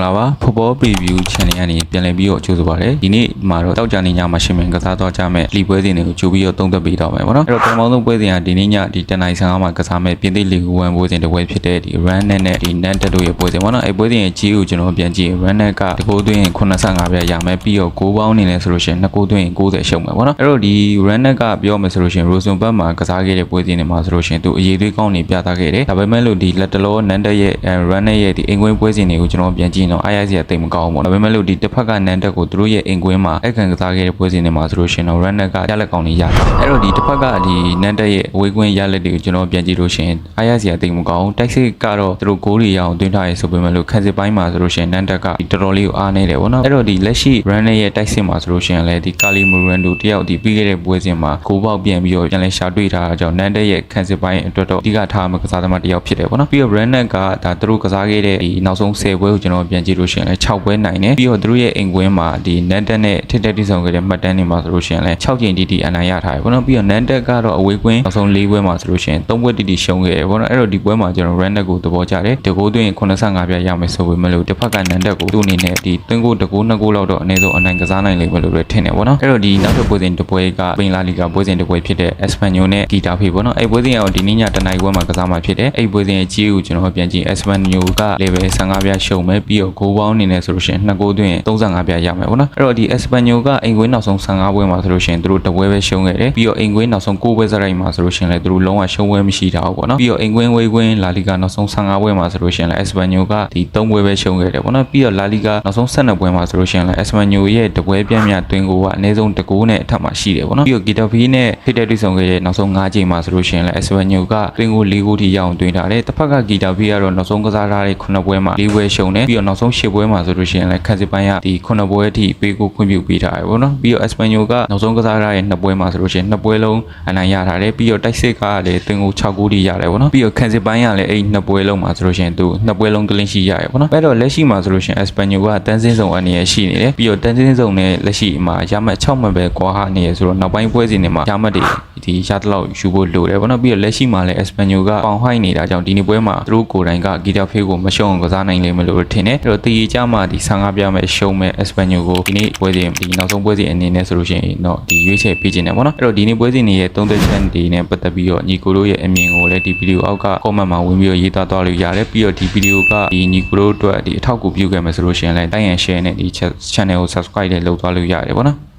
္ဂလာပါ Football Preview Channel ကနေပြန်လည်ပြီးတော့ကြိုဆိုပါရစေဒီနေ့မှာတော့တောက်ကြနေညမှာရှင်မင်ကစားတော့ကြမဲ့လီပွဲစဉ်တွေကိုကြိုပြီးတော့သုံးသပ်ပေးတော့မယ်ပေါ့နော်အဲ့တော့ပထမဆုံးပွဲစဉ်ကဒီနေ့ညဒီတနိုင်ဆန်အောင်မှာကစားမဲ့ပြင်သစ်လီဂူ1ပွဲစဉ်တစ်ပွဲဖြစ်တဲ့ဒီ Run နဲ့နဲ့ဒီ Nan တက်တို့ရဲ့ပွဲစဉ်ပေါ့နော်အဲ့ပွဲစဉ်ရဲ့ကြီးကိုကျွန်တော်ပြန်ကြည့် Run နဲ့ကတကိုးသွင်း85ပြရမယ်ပြီးတော့6ပေါင်းနေလဲဆိုလို့ရှိရင်နှစ်ကိုးသွင်း90ရှုံမယ်ပေါ့နော်အဲ့တော့ဒီ Run နဲ့ကပြောမယ်ဆိုလို့ရှိရင် Rosenberg မှာကစားခဲ့တဲ့ပွဲစဉ်တွေမှာဆိုလို့ရှိရင်သူအရေးသွေးကောင်းနေပြသခဲ့တယ်ဒါပေမဲ့လို့ဒီလက်တလော Nan တက်ရဲ့ Run နဲ့ရဲ့ဒီအင်ကွင်းပွဲစဉ်တွေကိုကျွန်တော်ပြန်ကြည့်တော့အားရစရာတိတ်မကောင်းဘူးပေါ့ဒါပေမဲ့လို့ဒီတစ်ဖက်ကနန်တက်ကိုသူတို့ရဲ့အင်ကွင်းမှာအခန့်ကစားခဲ့တဲ့ပွဲစဉ်တွေမှာဆိုလို့ရှိရင်တော့ run ကရလက်ကောင်းနေရတယ်အဲ့တော့ဒီတစ်ဖက်ကဒီနန်တက်ရဲ့အဝေးကွင်းရလက်တွေကိုကျွန်တော်ပြန်ကြည့်လို့ရှိရင်အားရစရာတိတ်မကောင်းဘူးတိုက်စစ်ကတော့သူတို့ဂိုးတွေရအောင်တွင်းထားရဲဆိုပေမဲ့လို့ခက်စစ်ပိုင်းမှာဆိုလို့ရှိရင်နန်တက်ကဒီတော်တော်လေးကိုအားနေတယ်ပေါ့နော်အဲ့တော့ဒီလက်ရှိ run ရဲ့တိုက်စစ်မှာဆိုလို့ရှိရင်လည်းဒီကာလီမူရန်ဒိုတယောက်ဒီပြီးခဲ့တဲ့ပွဲစဉ်မှာဂိုးပေါက်ပြန်ပြီးတော့ပြန်လဲရှာတွေ့ထားတာကြောင့်နန်တက်ရဲ့ခက်စစ်ပိုင်းအတွက်တော့အဓိကထားမှာကစားသမားတယောက်ဖြစ်တယ်ပေါ့နော်ပြီးတော့ run ကဒါသူတို့ကစားခဲ့တဲ့ဒီနောက်ဆုံး10ပွဲကိုကျွန်တော်ပြန်ကြည့်လို့ရှိရင်လည်း6ပွဲနိုင်တယ်ပြီးတော့သူတို့ရဲ့အိမ်ကွင်းမှာဒီနန်တက်နဲ့ထစ်တက်တိဆောင်ခဲ့တဲ့မှတ်တမ်းတွေမှာဆိုလို့ရှိရင်လည်း6ကြိမ်တီတီအနိုင်ရထားတယ်ပေါ့နော်ပြီးတော့နန်တက်ကတော့အဝေးကွင်းနောက်ဆုံး၄ပွဲမှာဆိုလို့ရှိရင်3ပွဲတီတီရှုံးခဲ့တယ်ပေါ့နော်အဲ့တော့ဒီပွဲမှာကျွန်တော် run ကိုသဘောကျတယ်တကိုးသွင်း85ပြရမယ်ဆိုပေမဲ့လို့တစ်ဖက်ကနန်တက်ကိုသူ့အနေနဲ့ဒီသွင်းကိုတကိုးနှစ်ကိုးလောက်တော့အနည်းဆုံးအနိုင်ကစားနိုင်လိမ့်မယ်လို့လည်းထင်တယ်ပေါ့နော်အဲ့တော့ဒီနောက်တစ်ပွဲစဉ်တစ်ပွဲကပင်လာလီဂါပွဲစဉ်တစ်ပွဲဖြစ်တဲ့ Espanyol နဲ့ဂီတာဖေးပေါ့နော်အဲ့ပွဲစဉ်ကတော့ဒီနေ့ညတနိုင်ပွဲမှာကစားမှာဖြစ်တယ်အဲ့ပွဲစဉ်ရဲ့ကြီးကိုကျွန်တော်ပြန်ကြည့် Espanyol က level 15ပြရှုံမယ်ပြီးတော့ဂိုးပေါင်းအနေနဲ့ဆိုလို့ရှိရင်နှစ်ကိုးသွင်း35ပြရမယ်ပေါ့နော်အဲ့တော့ဒီ Espanyol ကအိမ်ကွင်းနောက်ဆုံး15ပွဲမှာဆိုလို့ရှိရင်သူတို့တပွဲပဲရှုံးခဲ့တယ်ပြီးတော့အိမ်ကွင်းနောက်ဆုံး9ပွဲစရိုက်မှာဆိုလို့ရှိရင်လည်းသူတို့လုံးဝရှုံးပွဲမရှိတာဘူးပေါ့နော်ပြီးတော့အိမ်ကွင်းဝေးကွင်းလာလီဂါနောက်ဆုံး15ပွဲမှာဆိုလို့ရှိရင်လည်း Espanyol ကဒီ3ပွဲပဲရှုံးခဲ့တယ်ပေါ့နော်ပြီးတော့လာလီဂါနောက်ဆုံး12ပွဲမှာဆိုလို့ရှိရင်လည်း Espanyol ရဲ့တပွဲပြန့်မြသွင်းကိုကအနည်းဆုံးတကိုးနဲ့အထက်မှာရှိတယ်ပေါ့နော်ပြီးတော့ Getafe နဲ့ဖိတဲ့တွေ့ဆုံခဲ့တဲ့နောက်ဆုံး5ချိန်မှာဆိုလို့ရှိရင်လည်း Espanyol ကသွင်းကို4ကိုထိရအောင်သွင်းထားတယ်တစ်ဖက်က Getafe ကတော့နောက်ဆုံးကစားထားတဲ့9ပွဲမှာ4ပွဲရှုံးတယ်ပြီးတော့နောက်ဆုံး10ပွဲမှာဆိုလို့ရှိရင်လည်းခက်စစ်ပိုင်းကဒီ9ပွဲအထိပေးကိုခွင့်ပြုပေးထားတယ်ပေါ့နော်ပြီးတော့ Espanyol ကနောက်ဆုံးကစားထားတဲ့2ပွဲမှာဆိုလို့ရှိရင်2ပွဲလုံးအနိုင်ရထားတယ်ပြီးတော့တိုက်စစ်ကလည်းသွင်းကို6ကိုထိရတယ်ပေါ့နော်ပြီးတော့ခက်စစ်ပိုင်းကလည်းအဲ့2ပွဲလုံးမှာဆိုလို့ရှိရင်သူ2ပွဲလုံးကလင်းရှိရတယ်ပေါ့နော်အဲ့တော့လက်ရှိမှာဆိုလို့ရှိရင် Espanyol ကတန်းစင်းဆောင်အနေနဲ့ရှိနေတယ်ပြီးတော့တန်းစင်းဆောင်နဲ့လက်ရှိမှာရမှတ်6မှတ်ပဲကွာဟာနေရဆိုတော့နောက်ပိုင်းပွဲစဉ်တွေမှာရမှတ်တွေဒီရတလောက်ယူဖို့လိုတယ်ပေါ့နော်ပြီးတော့လက်ရှိမှာလည်း Espanyol ကပေါင်ဟိုက်နေတာကြောင့်ဒီနေ့ပွဲမှာသူတို့ကိုယ်တိုင်ကဂီတာဖေးကိုမရှုံအောင်ကစားနိုင်လိမ့်မယ်လို့ထင်တယ်အဲ့တော့တီကြမှာဒီ15ပြမဲ့ရှုံးမဲ့ Espanyol ကိုဒီနေ့ပွဲစဉ်ဒီနောက်ဆုံးပွဲစဉ်အနေနဲ့ဆိုလို့ရှိရင်တော့ဒီရွေးချယ်ပေးခြင်းတယ်ပေါ့နော်အဲ့တော့ဒီနေ့ပွဲစဉ်တွေရဲ့သုံးသက်ချက်တွေနဲ့ပတ်သက်ပြီးတော့ညီကိုတို့ရဲ့အမြင်ကိုလည်းဒီဗီဒီယိုအောက်က comment မှာဝင်ပြီးတော့ရေးသားသွားလို့ရတယ်ပြီးတော့ဒီဗီဒီယိုကဒီညီကိုတို့အတွက်ဒီအထောက်အကူပြုခဲ့မယ်ဆိုလို့ရှိရင်လည်း like and share နဲ့ဒီ channel ကို subscribe လည်းလုပ်သွားလို့ရတယ်ပေါ့နော်